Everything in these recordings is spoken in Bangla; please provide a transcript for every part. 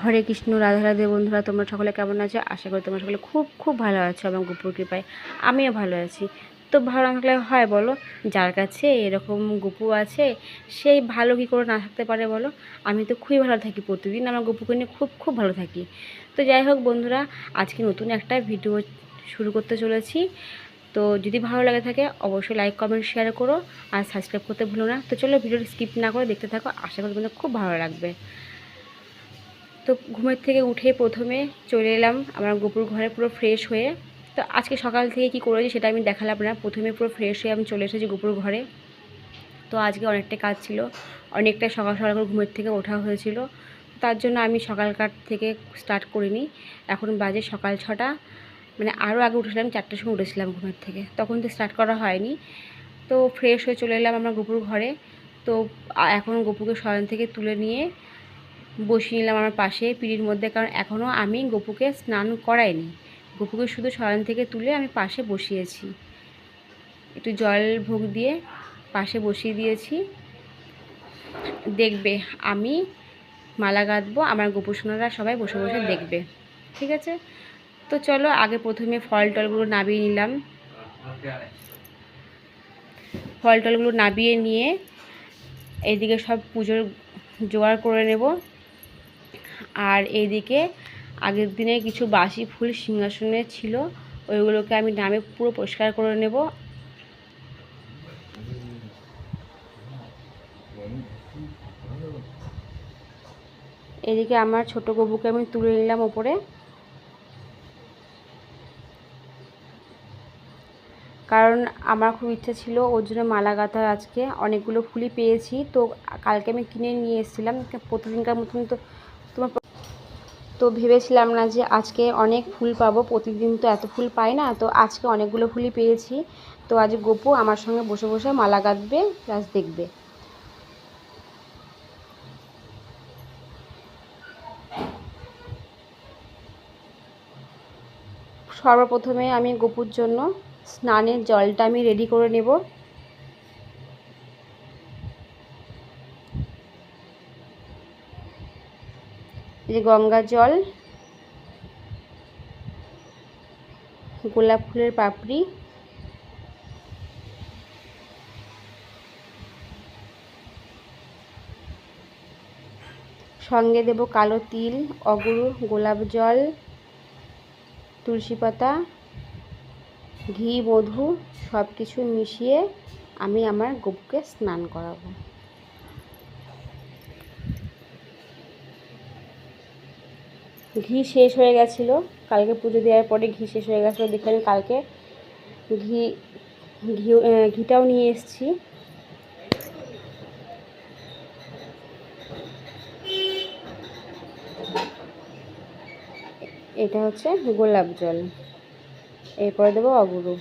হরে কৃষ্ণ, রাধা রাধে বন্ধুরা, তোমরা সকলে কেমন আছো? আশা করি তোমরা সকলে খুব খুব ভালো আছো এবং গুপুর কৃপায় আমিও ভালো আছি। তো ভালো না থাকলে হয় বলো? যার কাছে এরকম গুপু আছে সেই ভালো কী করে না থাকতে পারে বলো? আমি তো খুবই ভালো থাকি প্রতিদিন, আমার গুপুকে নিয়ে খুব খুব ভালো থাকি। তো যাই হোক বন্ধুরা, আজকে নতুন একটা ভিডিও শুরু করতে চলেছি। তো যদি ভালো লাগে থাকে, অবশ্যই লাইক কমেন্ট শেয়ার করো আর সাবস্ক্রাইব করতে ভুলো না। তো চলো ভিডিওটা স্কিপ না করে দেখতে থাকো। আশা করি তোমাদের খুব ভালো লাগবে। তো ঘুমের থেকে উঠে প্রথমে চলে এলাম। আমার গোপুর ঘরে পুরো ফ্রেশ হয়ে। তো আজকে সকাল থেকে কি করেছি সেটা আমি দেখালাম না। প্রথমে পুরো ফ্রেশ হয়ে আমি চলে এসেছি গোপুর ঘরে। তো আজকে অনেকটা কাজ ছিল। অনেকটা সকাল সকাল করে ঘুমের থেকে ওঠা হয়েছিল। তার জন্য আমি সকালকার থেকে স্টার্ট করিনি। এখন বাজে সকাল ছটা। মানে আরও আগে উঠেছিলাম, চারটের সময় উঠেছিলাম ঘুমের থেকে। তখন তো স্টার্ট করা হয়নি। তো ফ্রেশ হয়ে চলে এলাম আমার গোপুর ঘরে। তো এখন গোপুকে শয়ন থেকে তুলে নিয়ে বসিয়ে নিলাম আমার পাশে পিঁড়ির মধ্যে, কারণ এখনও আমি গপুকে স্নান করাইনি। গপুকে শুধু শয়ন থেকে তুলে আমি পাশে বসিয়েছি। একটু জল ভোগ দিয়ে পাশে বসিয়ে দিয়েছি। দেখবে, আমি মালা গাঁথবো আমার গোপুসোনারা সবাই বসে বসে দেখবে। ঠিক আছে? তো চলো, আগে প্রথমে ফল টলগুলো নাবিয়ে নিলাম। ফল টলগুলো নাবিয়ে নিয়ে এইদিকে সব পুজোর জোগাড় করে নেব। আর এইদিকে আগের দিনে কিছু বাসি ফুল সিংহাসনে ছিল, ওইগুলোকে আমি নামে পুরো পরিষ্কার করে নেব। এদিকে আমার ছোট গবুকে আমি তুলে নিলাম ওপরে। কারণ আমার খুব ইচ্ছা ছিল ওর জন্য মালা গাঁথার আজকে। অনেকগুলো ফুলই পেয়েছি, তো কালকে আমি কিনে নিয়ে এসেছিলাম। প্রতিদিনকার মতন তো তো ভেবেছিলাম না যে আজকে অনেক ফুল পাবো, প্রতিদিন তো এত ফুল পাই না, তো আজকে অনেকগুলো ফুলই পেয়েছি। তো আজ গোপু আমার সঙ্গে বসে বসে মালা গাঁথবে প্লাস দেখবে। সর্বপ্রথমে আমি গোপুর জন্য স্নানের জলটা আমি রেডি করে নেব। যে গঙ্গা জল, গোলাপ ফুলের পাপড়ি, সঙ্গে দেব কালো তিল, অগুরু, গোলাপ জল, তুলসী পাতা, ঘি, মধু সব কিছু মিশিয়ে আমি আমার গপুকে স্নান করাবো। ঘি শেষ হয়ে গেছিল। কালকে পুজো দেওয়ার পরে ঘি শেষ হয়ে গেছিল। দেখলেন কালকে ঘি ঘি ঘিটাও নিয়ে এসছি। এটা হচ্ছে গোলাপ জল। এরপরে দেবো অগুরু।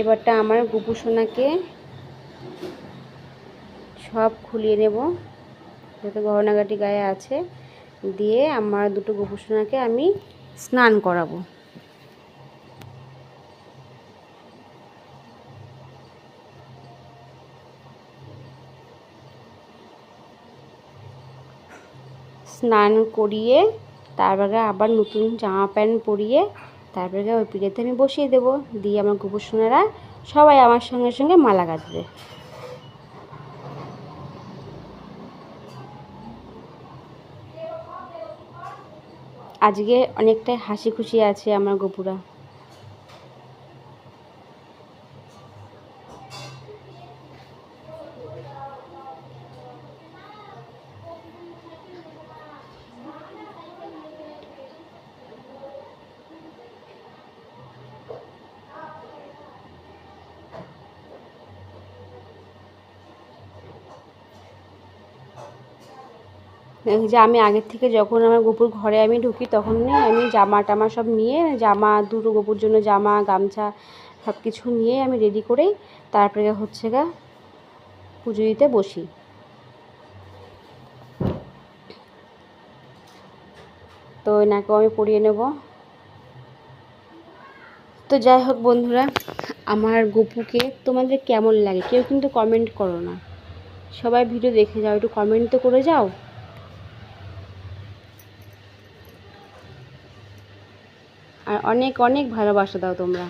এবারটা আমার গুপু সোনাকে সব খুলিয়ে নেব। যত গহনাগাটি গায়ে আছে, দিয়ে আমার দুটো গুপু সোনাকে আমি স্নান করাবো। স্নান করিয়ে তারপরে আবার নতুন জামা প্যান্ট পরিয়ে তারপরে ওই পিঠেতে আমি বসিয়ে দেবো। দিয়ে আমার গোপুসোনারা সবাই আমার সঙ্গে সঙ্গে মালা গাঁথবে। আজকে অনেকটাই হাসি খুশি আছে আমার গপুরা। যে আমি আগের থেকে যখন আমার গপুর ঘরে আমি ঢুকি তখনই আমি জামা টামা সব নিয়ে, জামা, দুটো গোপুর জন্য জামা, গামছা সব কিছু নিয়ে আমি রেডি করেই তারপরে হচ্ছে গা পুজো দিতে বসি। তো এনাকেও আমি পরিয়ে নেব। তো যাই হোক বন্ধুরা, আমার গপুকে তোমাদের কেমন লাগে? কেউ কিন্তু কমেন্ট করো না। সবাই ভিডিও দেখে যাও, একটু কমেন্ট তো করে যাও। আর অনেক অনেক ভালোবাসা দাও তোমরা।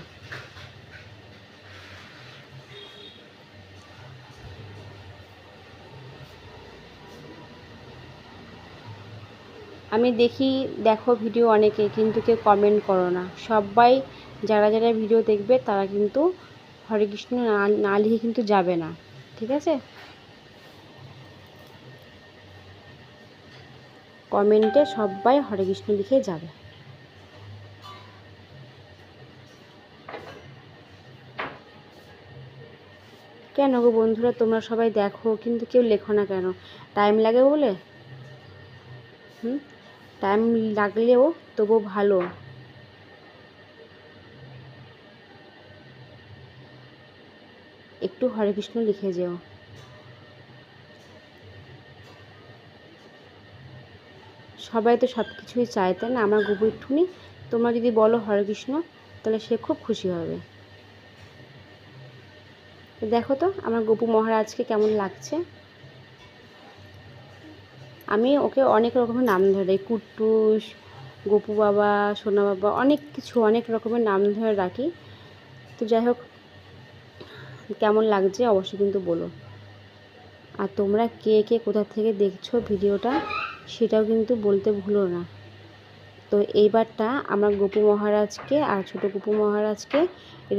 আমি দেখি, দেখো ভিডিও অনেকে, কিন্তু কেউ কমেন্ট করো না। সবাই যারা যারা ভিডিও দেখবে, তারা কিন্তু হরে কৃষ্ণ না লিখে কিন্তু যাবে না। ঠিক আছে? কমেন্টে সবাই হরে কৃষ্ণ লিখে যাবে। কেন গো বন্ধুরা? তোমরা সবাই দেখো, কিন্তু কেউ লেখো না কেন? টাইম লাগে বলে? হুম? টাইম লাগলেও তবু ভালো। একটু হরে কৃষ্ণ লিখে যেও। সবাই তো সব কিছুই চায়, তাই না? আমার গুবু একটুনি তোমরা যদি বলো হরে কৃষ্ণ তাহলে সে খুব খুশি হবে। দেখো তো আমার গপু মহারাজকে কেমন লাগছে। আমি ওকে অনেক রকমের নাম ধরে কুট্টুস, গপু বাবা, সোনা বাবা, অনেক কিছু, অনেক রকমের নাম ধরে রাখি। তো যাই হোক, কেমন লাগছে অবশ্যই কিন্তু বলো। আর তোমরা কে কে কোথা থেকে দেখছ ভিডিওটা, সেটাও কিন্তু বলতে ভুলো না। তো এইবারটা আমার গপু মহারাজকে আর ছোটো গপু মহারাজকে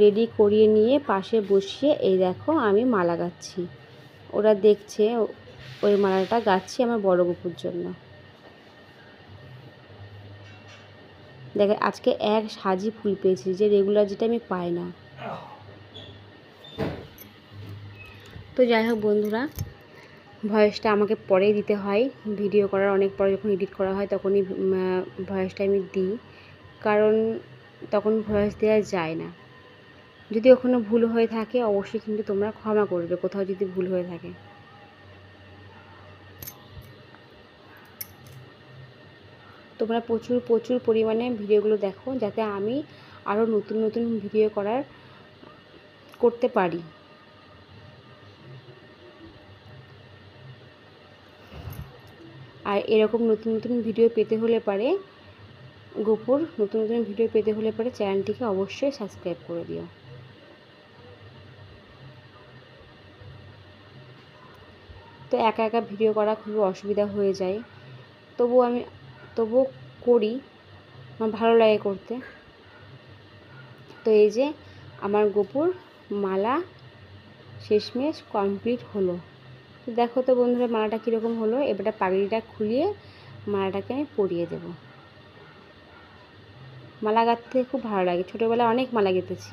রেডি করিয়ে নিয়ে পাশে বসিয়ে, এই দেখো আমি মালা গাচ্ছি। ওরা দেখছে ওই মালাটা গাচ্ছি আমার বড় গপুর জন্য। দেখে, আজকে এক সাজি ফুল পেয়েছি যে রেগুলার যেটা আমি পাই না। তো যাই হোক বন্ধুরা ভয়েসটা আমাকে পরেই দিতে হয়। ভিডিও করার অনেক পরে যখন এডিট করা হয় তখনই ভয়েসটা আমি দিই। কারণ তখন ভয়েস দেওয়া যায় না। যদি ওখানে ভুল হয়ে থাকে অবশ্যই কিন্তু তোমরা ক্ষমা করবে, কোথাও যদি ভুল হয়ে থাকে। তোমরা প্রচুর প্রচুর পরিমাণে ভিডিওগুলো দেখো যাতে আমি আরও নতুন নতুন ভিডিও করার করতে পারি। আর এরকম নতুন নতুন ভিডিও পেতে হলে পারে গোপুর, নতুন নতুন ভিডিও পেতে হলে পারে চ্যানেলটিকে অবশ্যই সাবস্ক্রাইব করে দিও। তো একা একা ভিডিও করা খুবই অসুবিধা হয়ে যায়। তবু আমি, তবুও করি, আমার ভালো লাগে করতে। তো এই যে আমার গোপুর মালা শেষমেশ কমপ্লিট হলো। দেখো তো বন্ধুরা, মালাটা কীরকম হলো? এবারটা পাগড়িটা খুলিয়ে মালাটাকে আমি পরিয়ে দেব। মালা গাঁথতে খুব ভালো লাগে। ছোটোবেলায় অনেক মালা গেঁথেছি।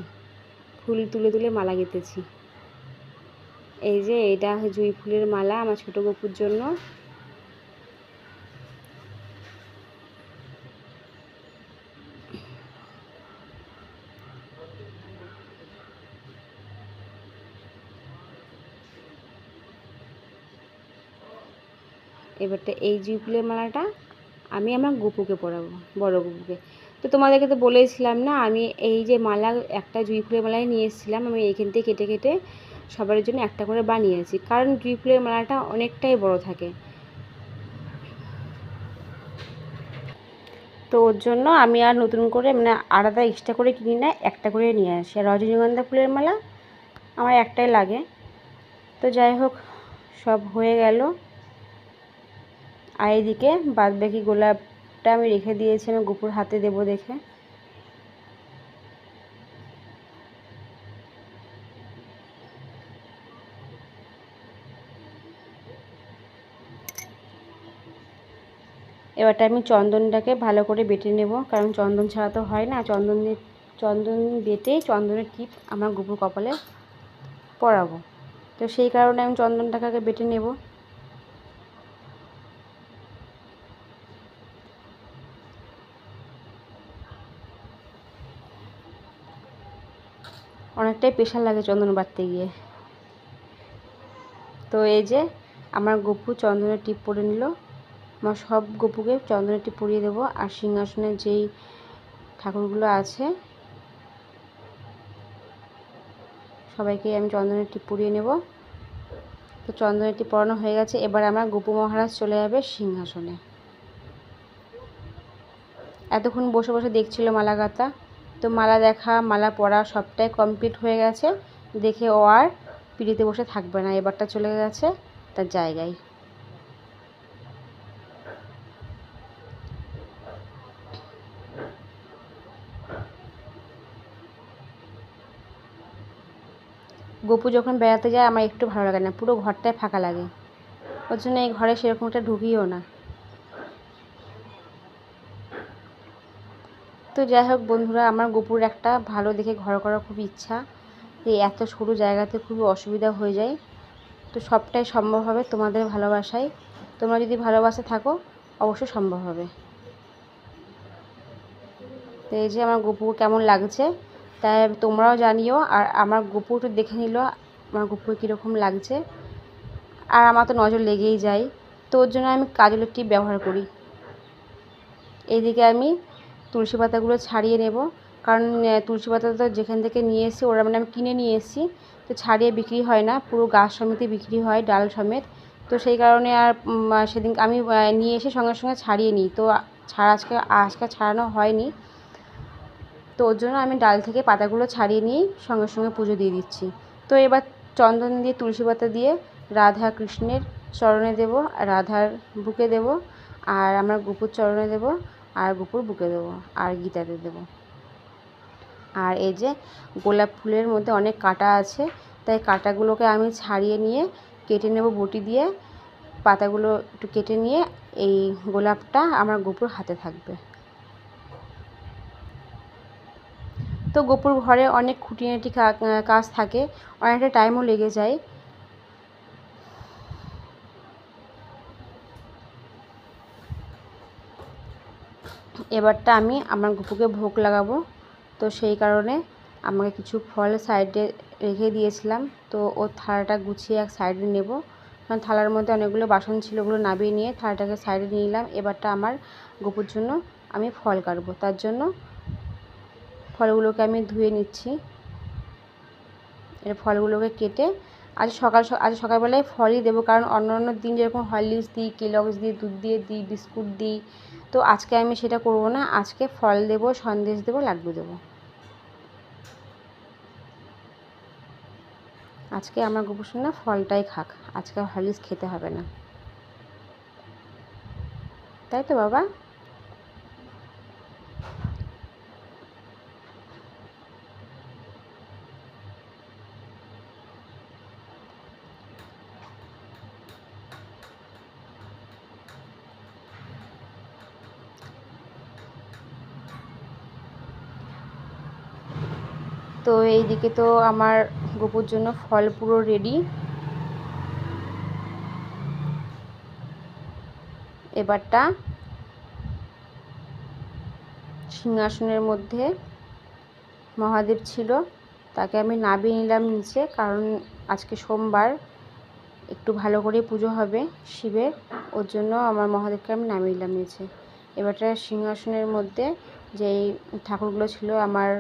ফুল তুলে তুলে মালা গেঁথেছি। এই যে, এটা জুঁই ফুলের মালা আমার ছোটো গপুর জন্য। এবারটা এই জুঁই ফুলের মালাটা, আমি আমার গুপুকে পরাবো, বড় গুপুকে। তো তোমাদেরকে তো বলেছিলাম না, আমি এই যে মালা, একটা জুঁই ফুলের মালাই নিয়ে এসেছিলাম, আমি এইখান থেকে কেটে কেটে সবার জন্য একটা করে বানিয়েছি কারণ জুঁই ফুলের মালাটা অনেকটাই বড় থাকে। তো ওর জন্য আমি আর নতুন করে মানে আলাদা এক্সট্রা করে কিনি না, একটা করে নিয়ে আসি। আর রজনীগন্ধা ফুলের মালা আমার একটাই লাগে। তো যাই হোক, সব হয়ে গেল। আর এইদিকে বাদবাকি গোলাপটা আমি রেখে দিয়েছি, আমি গুপুর হাতে দেবো দেখে। এবারটা আমি চন্দনটাকে ভালো করে বেটে নেব, কারণ চন্দন ছাড়া তো হয় না। চন্দন চন্দন বেটে চন্দনের টিপ আমার গুপুর কপালে পরাবো। তো সেই কারণে আমি চন্দনটাকে বেটে নেব। অনেকটাই প্রেশার লাগে চন্দন বাটতে গিয়ে। তো এই যে, আমার গপু চন্দনের টিপ পরে নিল। আমার সব গপুকে চন্দনের টিপ পরিয়ে দেবো। আর সিংহাসনের যেই ঠাকুরগুলো আছে, সবাইকে আমি চন্দনের টিপ পরিয়ে নেব। তো চন্দনের টিপ পরানো হয়ে গেছে। এবার আমার গোপু মহারাজ চলে যাবে সিংহাসনে। এতক্ষণ বসে বসে দেখছিল মালা গাঁথা তো মালা দেখা, মালা পরা সবটাই কমপ্লিট হয়ে গেছে। দেখে ও আর পিড়িতে বসে থাকবে না, এবারটা চলে গেছে তার জায়গায়। গপু যখন বেড়াতে যায়, আমার একটু ভালো লাগে না, পুরো ঘরটাই ফাঁকা লাগে। ওর জন্য এই ঘরে সেরকম একটা ঢুকিও না। তো যাই হোক বন্ধুরা, আমার গপুর একটা ভালো দেখে ঘর করার খুব ইচ্ছা। যে এত সরু জায়গাতে খুবই অসুবিধা হয়ে যায়। তো সবটাই সম্ভব হবে তোমাদের ভালোবাসায়। তোমরা যদি ভালোবাসা থাকো অবশ্যই সম্ভব হবে। তো এই যে আমার গপু কেমন লাগছে, তাই তোমরাও জানিও, আর আমার গপু একটু দেখে নিল আমার গপুর কীরকম লাগছে। আর আমার তো নজর লেগেই যায়। তো ওর জন্য আমি কাজলের টিপ ব্যবহার করি। এইদিকে আমি তুলসী পাতাগুলো ছাড়িয়ে নেব। কারণ তুলসী পাতা তো যেখান থেকে নিয়ে এসেছি, ওরা মানে আমি কিনে নিয়ে এসেছি, তো ছাড়িয়ে বিক্রি হয় না, পুরো গাছ সমেতই বিক্রি হয়, ডাল সমেত। তো সেই কারণে আর সেদিন আমি নিয়ে এসে সঙ্গে সঙ্গে ছাড়িয়ে নিই। তো ছাড়া আজকে আজকে ছাড়ানো হয়নি। তো ওর জন্য আমি ডাল থেকে পাতাগুলো ছাড়িয়ে নিয়েই সঙ্গে সঙ্গে পুজো দিয়ে দিচ্ছি। তো এবার চন্দন দিয়ে, তুলসী পাতা দিয়ে রাধা কৃষ্ণের চরণে দেব, রাধার বুকে দেব, আর আমার গুপুর চরণে দেব। আর গোপুর বুকে দেব, আর গীতাতে দেব। আর এই যে গোলাপ ফুলের মধ্যে অনেক কাঁটা আছে, তাই কাঁটাগুলোকে আমি ছাড়িয়ে নিয়ে কেটে নেব বটি দিয়ে। পাতাগুলো একটু কেটে নিয়ে এই গোলাপটা আমার গোপুর হাতে থাকবে। তো গোপুর ঘরে অনেক খুঁটিনাটি কাজ থাকে, অনেকটা টাইমও লেগে যায়। এবারটা আমি আমার গুপুকে ভোগ লাগাবো। তো সেই কারণে আমাকে কিছু ফল সাইডে রেখে দিয়েছিলাম। তো ও থালাটা গুছিয়ে এক সাইডে নেব। কারণ থালার মধ্যে অনেকগুলো বাসন ছিল, ওগুলো নামিয়ে নিয়ে থালাটাকে সাইডে নিয়ে নিলাম। এবারটা আমার গপুর জন্য আমি ফল কাটবো। তার জন্য ফলগুলোকে আমি ধুয়ে নিচ্ছি। এর ফলগুলোকে কেটে আজ সকাল আজ সকালবেলায় ফলই দেবো, কারণ অন্য অন্য দিন যেরকম হরলিক্স দিই, কেলগস দিই, দুধ দিয়ে দিই, বিস্কুট দিই, তো আজকে আমি সেটা করব না, আজকে ফল দেবো, সন্দেশ দেবো, লাড্ডু দেবো। আজকে আমার গোপুসোনা ফলটাই খাক, আজকে হরলিক্স খেতে হবে না। তাই তো বাবা? এইদিকে তো আমার গোপুর জন্য ফল পুরো রেডি এবারটা সিংহাসনের মধ্যে মহাদেব ছিল, তাকে আমি নাবিয়ে নিলাম নিচে, কারণ আজকে সোমবার একটু ভালো করে পুজো হবে শিবের, ওর জন্য আমার মহাদেবকে আমি নামিয়ে নিলাম নিচে। এবারটা সিংহাসনের মধ্যে যেই ঠাকুরগুলো ছিল আমার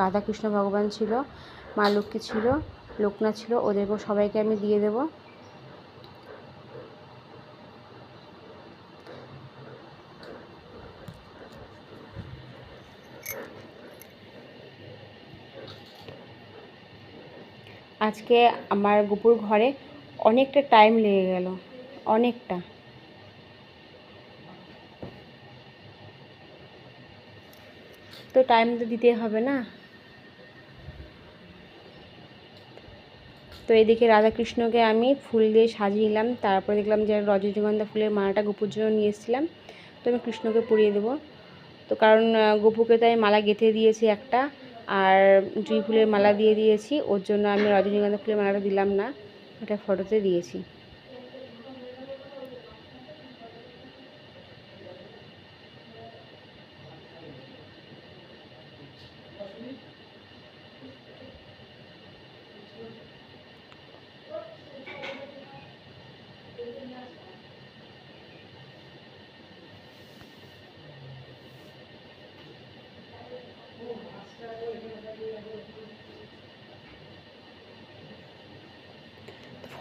রাধাকৃষ্ণ ভগবান ছিল, মা লক্ষ্মী ছিল, লোকনাথ ছিল ওদেরকেও সবাইকে আমি দিয়ে দেব। আজকে আমার গুপুর ঘরে অনেকটা টাইম লেগে গেল, অনেকটা। তো টাইম তো দিতে হবে না? এদিকে রাধাকৃষ্ণকে আমি ফুল দিয়ে সাজিয়ে নিলাম। তারপরে দেখলাম যে রজনীগন্ধা ফুলের মালাটা গোপুর জন্য নিয়ে এসেছিলাম। তো আমি কৃষ্ণকে পরিয়ে দেবো। তো কারণ গোপুকে তাই মালা গেঁথে দিয়েছি একটা, আর জুঁই ফুলের মালা দিয়ে দিয়েছি। ওর জন্য আমি রজনীগন্ধা ফুলের মালাটা দিলাম না, ওটা ফটোতে দিয়েছি।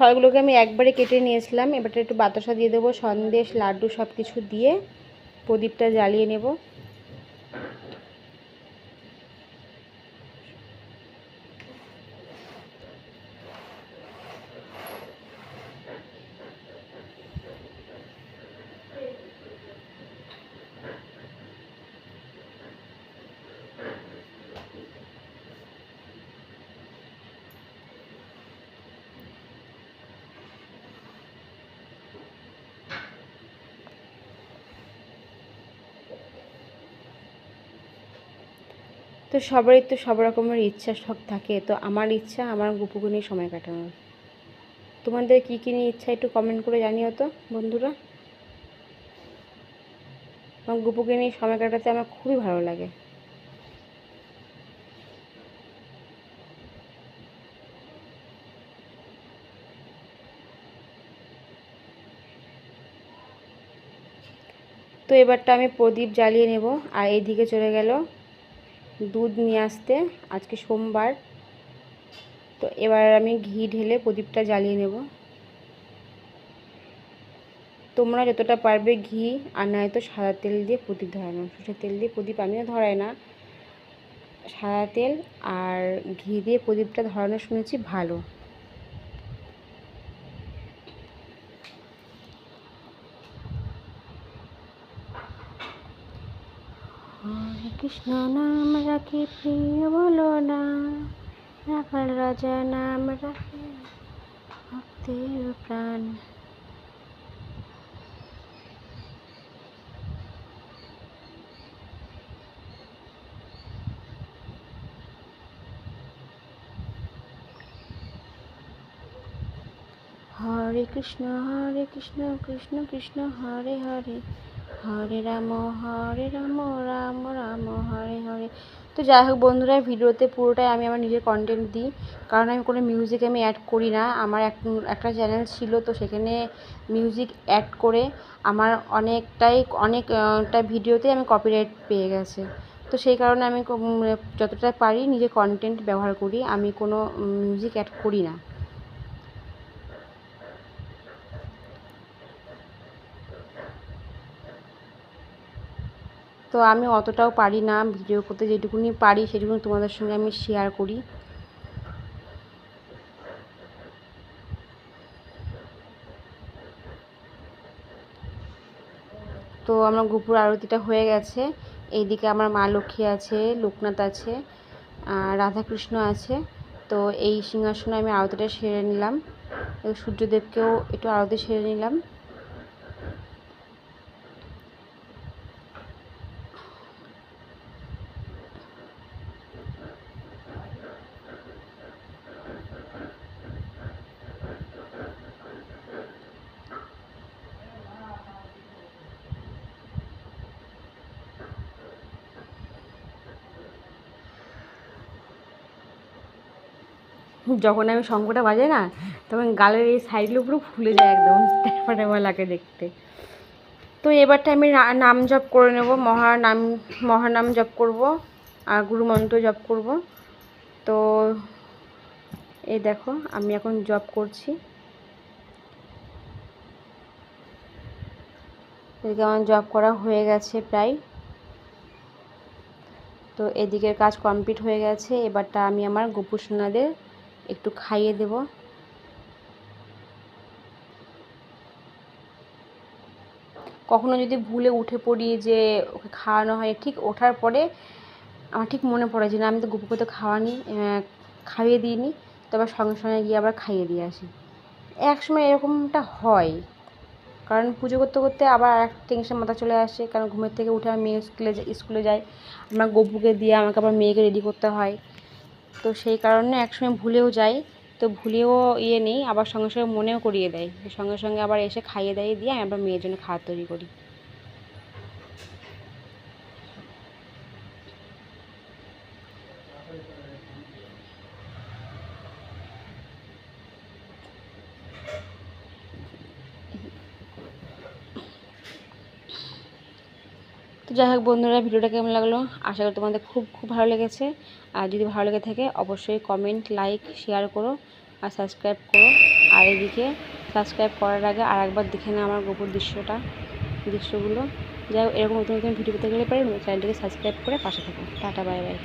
ফলগুলোকে আমি একবারে কেটে নিয়েছিলাম। এবারটা একটু বাতাসা দিয়ে দেবো, সন্দেশ, লাড্ডু সব কিছু দিয়ে প্রদীপটা জ্বালিয়ে নেব। সবারই তো সব রকমের ইচ্ছা শখ থাকে, তো আমার ইচ্ছা আমার গুপুকে সময় কাটানোর। তোমাদের কী কী নিয়ে ইচ্ছা একটু কমেন্ট করে জানিও তো, বন্ধুরা। আমার গুপুকে নিয়ে সময় কাটাতে আমার খুবই ভালো লাগে। তো এবারটা আমি প্রদীপ জ্বালিয়ে নেব, আর এইদিকে চলে গেল দুধ নিয়ে আসতে, আজকে সোমবার। তো এবার আমি ঘি ঢেলে প্রদীপটা জ্বালিয়ে নেব। তোমরা যতটা পারবে ঘি, আর নয়তো সাদা তেল দিয়ে প্রদীপ ধরানো। সর্ষের তেল দিয়ে প্রদীপ আমিও ধরাই না। সাদা তেল আর ঘি দিয়ে প্রদীপটা ধরানো শুনেছি ভালো হরে কৃষ্ণ নাম রাখে, প্রিয় বলো না। রাখাল রাজা নাম রাখে, ভক্তের প্রাণ। হরে কৃষ্ণ হরে কৃষ্ণ কৃষ্ণ কৃষ্ণ, হরে হরে। হরে রাম হরে রাম রাম রাম, হরে হরে। তো যাই হোক বন্ধুরা ভিডিওতে পুরোটাই আমি আমার নিজের কন্টেন্ট দিই। কারণ আমি কোনো মিউজিক আমি অ্যাড করি না। আমার এক একটা চ্যানেল ছিল, তো সেখানে মিউজিক অ্যাড করে আমার অনেকটাই, অনেকটা ভিডিওতে আমি কপিরাইট পেয়ে গেছে। তো সেই কারণে আমি যতটা পারি নিজের কন্টেন্ট ব্যবহার করি। আমি কোনো মিউজিক অ্যাড করি না। তো আমি অতটাও পারি না ভিডিও করতে, যেটুকুনি পারি সেটুকুনি তোমাদের সঙ্গে আমি শেয়ার করি। তো আমার গুপুর আরতিটা হয়ে গেছে। এইদিকে আমার মা লক্ষ্মী আছে, লোকনাথ আছে রাধাকৃষ্ণ আছে। তো এই সিংহাসনে আমি আরতিটা সেরে নিলাম। সূর্যদেবকেও একটু আরতি সেরে নিলাম। যখন আমি শঙ্কটা বাজে না, তখন গালের এই সাইডগুলো পুরো ফুলে যায় একদম ট্যাপা ট্যাপা লাগে দেখতে। তো এবারটা আমি নাম জপ করে নেব মহানাম মহানাম জপ করব, আর গুরুমন্ত্র জপ করব। তো এই দেখো, আমি এখন জব করছি। এদিকে আমার জব করা হয়ে গেছে প্রায়। তো এদিকের কাজ কমপ্লিট হয়ে গেছে, এবারটা আমি আমার গোপু সোনাদের একটু খাইয়ে দেব। কখনো যদি ভুলে উঠে পড়ি যে ওকে খাওয়ানো হয়, ঠিক ওঠার পরে আমার ঠিক মনে পড়ে যে না, আমি তো গুপুকে তো খাওয়ানি খাইয়ে দিইনি, তো আবার সঙ্গে সঙ্গে গিয়ে আবার খাইয়ে দিয়ে আসি। এক সময় এরকমটা হয়, কারণ পুজো করতে করতে আবার এক টেনশন মাথা চলে আসে, কারণ ঘুমের থেকে উঠে আমার মেয়ে স্কুলে স্কুলে যায় আমার গপুকে দিয়ে আমাকে আবার মেয়েকে রেডি করতে হয়। তো সেই কারণে একসময় ভুলেও যাই, তো ভুলেও ইয়ে নেই, আবার সঙ্গে সঙ্গে মনেও করিয়ে দেয়। সঙ্গে সঙ্গে আবার এসে খাইয়ে দাইয়ে দিয়ে আমি আবার মেয়ের জন্য খাবার তৈরি করি। তো যাই হোক বন্ধুরা, ভিডিওটা কেমন লাগল? আশা করি তোমাদের খুব খুব ভালো লেগেছে। আর যদি ভালো লেগে থাকে, অবশ্যই কমেন্ট লাইক শেয়ার করো আর সাবস্ক্রাইব করো। আর এদিকে সাবস্ক্রাইব করার আগে আর একবার দেখে নেয় আমার গোপুর দৃশ্যটা, দৃশ্যগুলো। যাই হোক, এরকম নতুন নতুন ভিডিও পেতে গেলে পারে চ্যানেলটিকে সাবস্ক্রাইব করে পাশে থাকো। Tata bye bye